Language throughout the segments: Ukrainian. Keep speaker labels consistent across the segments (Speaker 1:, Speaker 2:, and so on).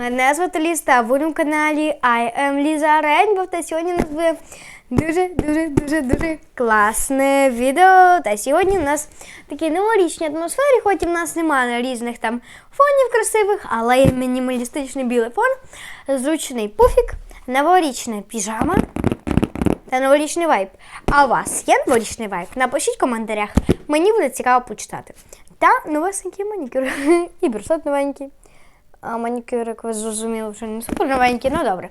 Speaker 1: Мене звати Ліста, а ви на каналі I am Lisa Rainbow. Та сьогодні у нас буде дуже, дуже, дуже, дуже класне відео. Та сьогодні у нас такі новорічні атмосфері, хоч і в нас немає різних там фонів красивих, але є мінімалістичний білий фон, зручний пуфік, новорічна піжама та новорічний вайб. А у вас є новорічний вайб? Напишіть в коментарях. Мені буде цікаво почитати. Та новесенький манікюр. І брусок новенький. А манікюр, як ви зрозуміли, вже не супер новенький, ну добре.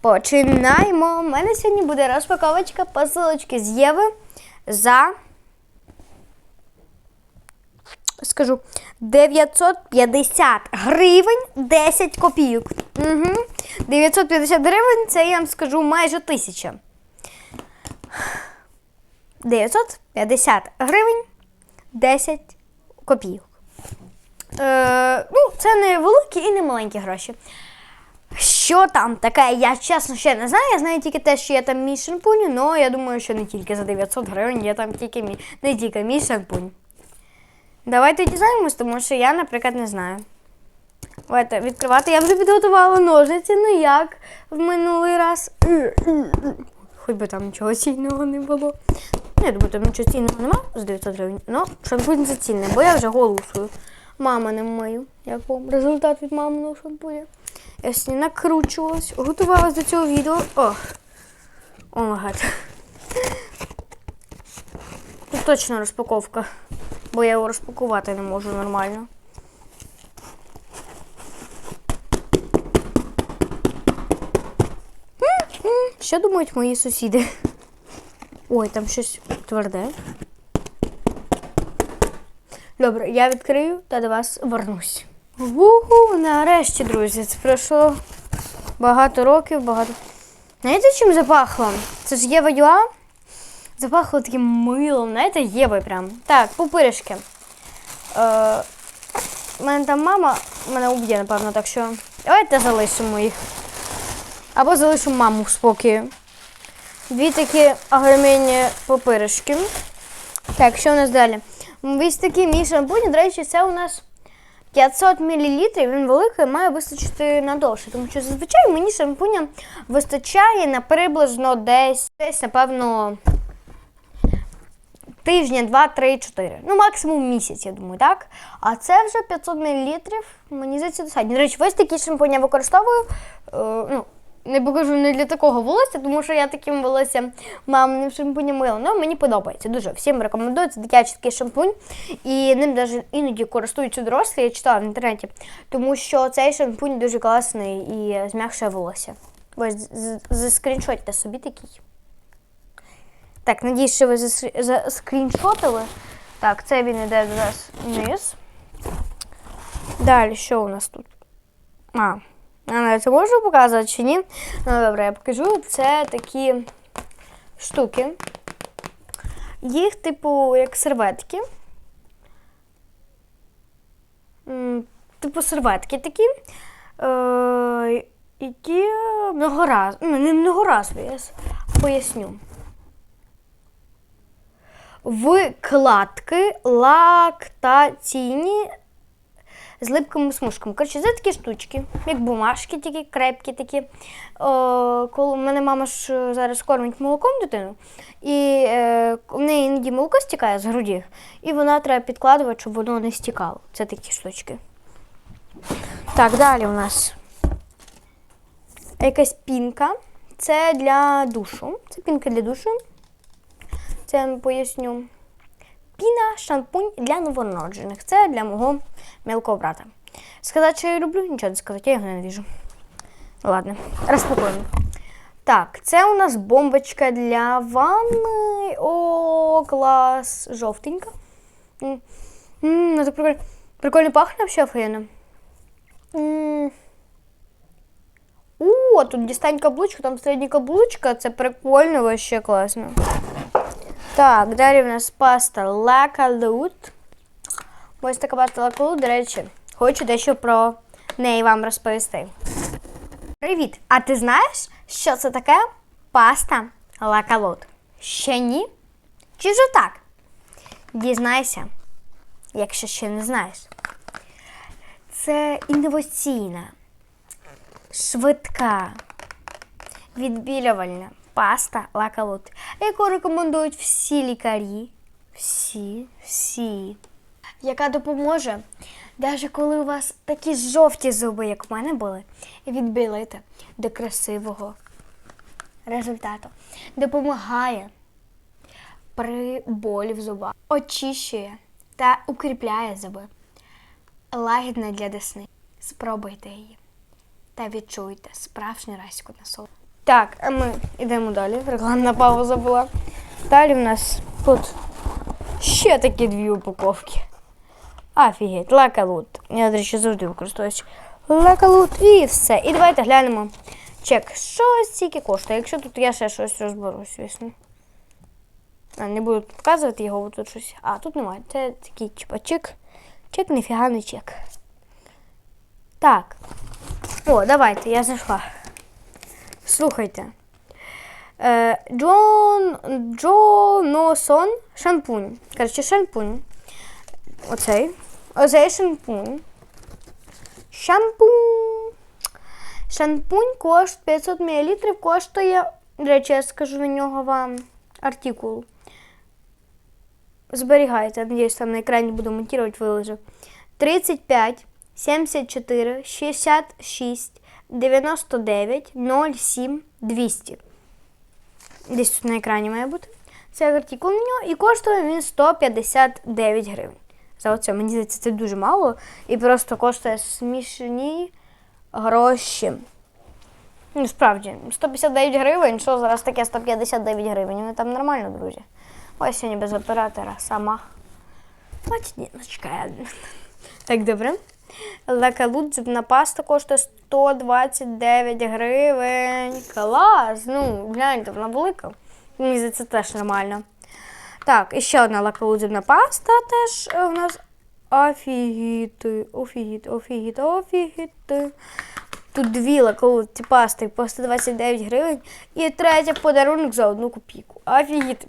Speaker 1: Починаємо. У мене сьогодні буде розпаковочка посилочки з Єви за. Скажу 950 гривень 10 копійок. Угу. 950 гривень це я вам скажу майже тисяча. 950 гривень 10 копійок. Е, ну, це не великі і не маленькі гроші. Що там таке, я чесно ще не знаю. Я знаю тільки те, що є там мій шампунь, але я думаю, що не тільки за 900 гривень є там тільки мій, не тільки мій шампунь. Давайте дізнаємось, тому що я, наприклад, не знаю. Давайте відкривати. Я вже підготувала ножниці, ну як в минулий раз. Хоч би там нічого цінного не було. Я думаю, там нічого цінного нема з 900 гривень. Ну, шампунь це цінне, бо я вже голосую. Мама не мию. Як вам результат від маминого шампуня? Я сьогодні накручувалась, готувалась до цього відео. Ох. О, гад. Тут точно розпаковка, бо я його розпакувати не можу нормально. Що думають мої сусіди? Ой, там щось тверде. Добре, я відкрию та до вас вернусь. Вуху, нарешті, друзі, це пройшло багато років, багато. Знаєте, чим запахло? Це ж Єва Юа. Запахло таким милом, знаєте, Євою прям. Так, пупиришки. Е, у мене там мама мене уб'є, напевно, так що давайте залишимо їх. Або залишимо маму в спокою. Дві такі агромінні пупиришки. Так, що у нас далі? Ось такий мій шампунь, до речі, це у нас 500 мл, він великий, має вистачити надовше. Тому що зазвичай мені шампуня вистачає на приблизно десь, десь напевно, тижня, два, три, чотири. Ну, максимум місяць, я думаю, так? А це вже 500 мл, мені здається, достатньо. До речі, ось такий шампунь я використовую. Е, ну, не покажу не для такого волосся, тому що я таким волоссям маминим шампунем мила. Ну, мені подобається дуже. Всім рекомендую. Це дитячий шампунь. І ним навіть іноді користуються дорослі, я читала в інтернеті, тому що цей шампунь дуже класний і зм'якшує волосся. Ось заскріншотьте собі такий. Так, надіюсь, що ви заскріншотили. Так, це він іде нас вниз. Далі, що у нас тут? А це можу показувати чи ні? Ну, добре, я покажу. Це такі штуки. Їх, типу, як серветки. Типу серветки такі. Е, які многораз... ну, не многоразові, я поясню. Вкладки лактаційні з липкими смужками. Коротше, це такі штучки, як бумажки, такі крепкі такі. О, коли мене мама ж е, зараз кормить молоком дитину, і е, в неї іноді молоко стікає з груді, і вона треба підкладувати, щоб воно не стікало. Це такі штучки. Так, далі у нас якась пінка. Це для душу. Це пінка для душу. Це я поясню. Піна, шампунь для новонароджених. Це для мого мілкого брата. Сказати, що я люблю, нічого не сказати, я його ненавижу. Ладно, розпакуємо. Так, це у нас бомбочка для ванни. О, клас. Жовтенька. М, м, Ну, прикольно. Прикольно пахне взагалі офігенно. О, тут дістань каблучку, там середня каблучка. Це прикольно, вообще класно. Так, далі в нас паста Calute. Ось така паста Calute, до речі, хочу дещо про неї вам розповісти. Привіт! А ти знаєш, що це таке паста Calute? Ще ні? Чи вже так? Дізнайся, якщо ще не знаєш. Це інноваційна швидка відбілювальна паста Лакалут, яку рекомендують всі лікарі. Всі, всі. Яка допоможе, навіть коли у вас такі жовті зуби, як в мене були, відбілити до красивого результату. Допомагає при болі в зубах, очищує та укріпляє зуби. Лагідна для десни. Спробуйте її та відчуйте справжню райську насолоду. Так, а ми йдемо далі. Рекламна пауза була. Далі в нас тут ще такі дві упаковки. Офігеть, лакалут. Я, до речі, завжди використовуюсь лакалут і все. І давайте глянемо чек. Що стільки коштує, якщо тут я ще щось розберусь, звісно. А, не буду показувати його, бо тут щось. А, тут немає. Це такий типа чек. Чек, ніфіга не чек. Так. О, давайте, я знайшла. Слухайте. Е, Джон Джоносон шампунь. Коротше, шампунь. Оцей. Оцей шампунь. Шампунь. Шампунь коштує 500 мл, коштує, до речі, я скажу на нього вам артикул. Зберігайте, надіюсь, там на екрані буду монтувати, виложу. 35 74 66 99 07 200. Десь тут на екрані має бути. Це артикул нього і коштує він 159 гривень. За оце, мені здається, це дуже мало і просто коштує смішні гроші. Ну, справді, 159 гривень, що зараз таке 159 гривень? Ну там нормально, друзі. Ось сьогодні без оператора сама. Ось діночка. Так, добре. Лакалут зубна паста коштує 129 гривень. Клас! Ну, гляньте, вона велика. Мені здається, це теж нормально. Так, і ще одна лакалут паста теж е, у нас офігіти, офігіти, офігіти, офігіти. Тут дві лакалут пасти по 129 гривень і третя подарунок за одну копійку. Офігіти.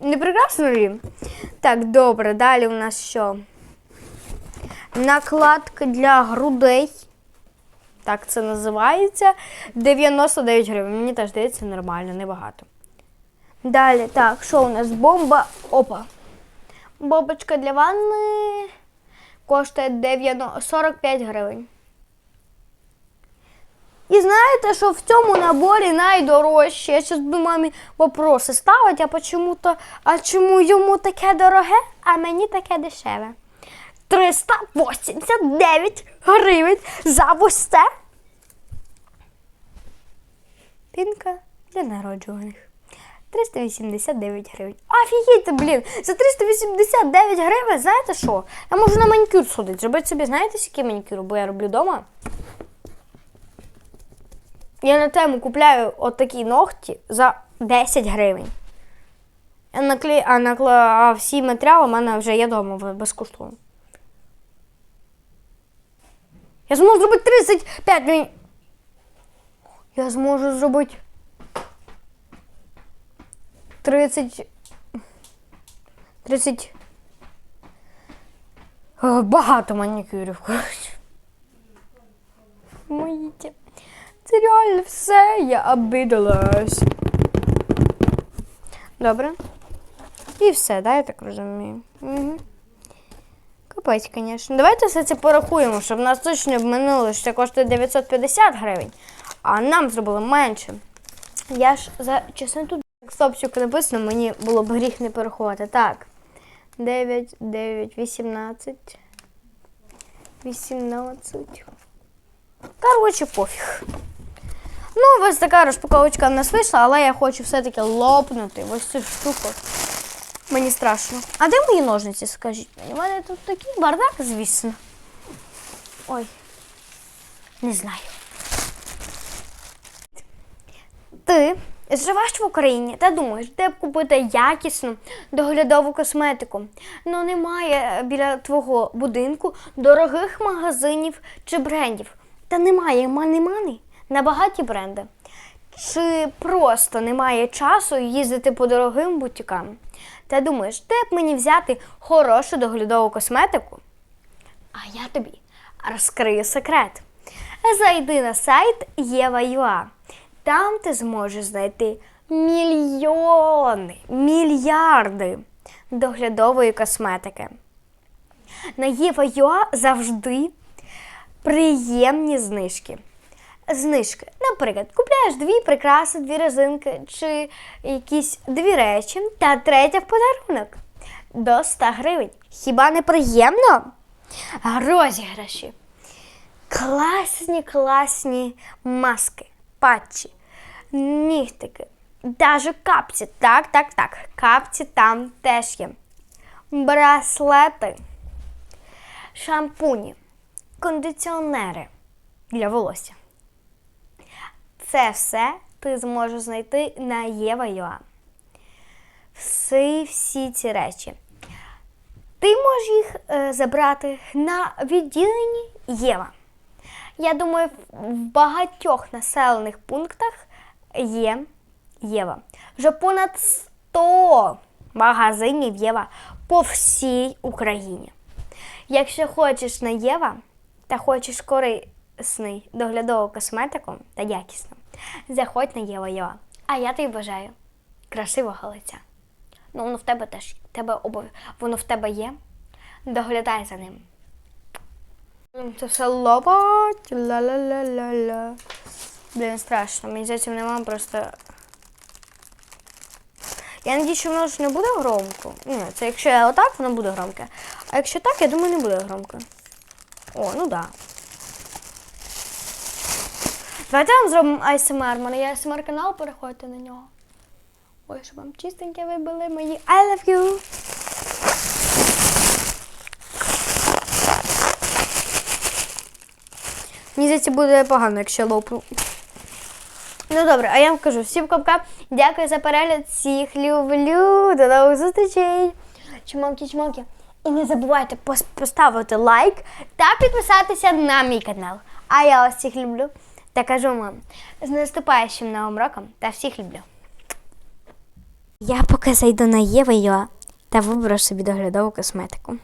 Speaker 1: Не прекрасно ли? Так, добре, далі у нас що? Накладка для грудей. Так це називається. 99 гривень. Мені теж здається нормально, небагато. Далі, так, що у нас? Бомба. Опа. Бомбочка для ванни коштує 90 45 гривень. І знаєте, що в цьому наборі найдорожче? Я зараз буду мамі вопроси ставити, а почему-то, а чому йому таке дороге, а мені таке дешеве? 389 гривень за ось це. Пінка для народжуваних. 389 гривень. Офігійте, блін! За 389 гривень, знаєте що? Я можу на манікюр сходити. Зробити собі, знаєте, який манікюр, бо я роблю вдома. Я на тему купляю отакі ногті за 10 гривень. А, накле... а, накла... а всі матеріали в мене вже є вдома безкоштовно. Я зможу зробити 35 мені. Я зможу зробити 30. 30. Е, Багато манікюрів, коротше. Мої ті- Це реально все, я обидалась. Добре. І все, да, я так розумію. Угу. Капець, звісно. Давайте все це порахуємо, щоб нас точно обминуло, що це коштує 950 гривень, а нам зробили менше. Я ж за чесно тут стопчик написано, мені було б гріх не порахувати. Так. 9, 9, 18. 18. Коротше, пофіг. Ну, ось така розпаковочка в нас вийшла, але я хочу все-таки лопнути ось цю штуку. Мені страшно. А де мої ножниці, скажіть мені? У мене тут такий бардак, звісно. Ой, не знаю. Ти живеш в Україні та думаєш, де б купити якісну доглядову косметику. Ну немає біля твого будинку дорогих магазинів чи брендів. Та немає мани-мани на багаті бренди. Чи просто немає часу їздити по дорогим бутікам? Та думаєш, де б мені взяти хорошу доглядову косметику? А я тобі розкрию секрет. зайди на сайт Єва.ua. Там ти зможеш знайти мільйони, мільярди доглядової косметики. На Єва.ua завжди приємні знижки. Знижки. Наприклад, купляєш дві прикраси, дві резинки чи якісь дві речі, та третя в подарунок до 100 гривень. Хіба не приємно? Розіграші. Класні, класні маски, патчі, нігтики, даже капці. Так, так, так. Капці там теж є. Браслети, шампуні, кондиціонери для волосся. Це все ти зможеш знайти на Єва.ua. Всі, всі ці речі. Ти можеш їх е, забрати на відділенні Єва. Я думаю, в багатьох населених пунктах є Єва. Вже понад 100 магазинів Єва по всій Україні. Якщо хочеш на Єва та хочеш корисний доглядову косметику та якісну, заходь на Єва Єва. А я тобі бажаю красивого лиця. Ну, воно в тебе теж тебе обов... воно в тебе є. Доглядай за ним. Це все лопать. Ла-ла-ла-ла-ла. Блін, страшно. Мені здається, нема просто. Я надію, що воно ж не буде громко. Ні, це якщо я отак, воно буде громке. А якщо так, я думаю, не буде громко. О, ну да. Давайте вам зробимо ASMR. У мене є ASMR канал, переходьте на нього. Ой, щоб вам чистеньке вибили мої I love you. Мені здається, буде погано, якщо лопну. Ну добре, а я вам кажу, всім копка. Дякую за перегляд. Всіх люблю. До нових зустрічей. Чмоки, чмоки. І не забувайте поставити лайк та підписатися на мій канал. А я вас всіх люблю та кажу вам з наступаючим новим роком та всіх люблю. Я поки зайду на Єва та виберу собі доглядову косметику.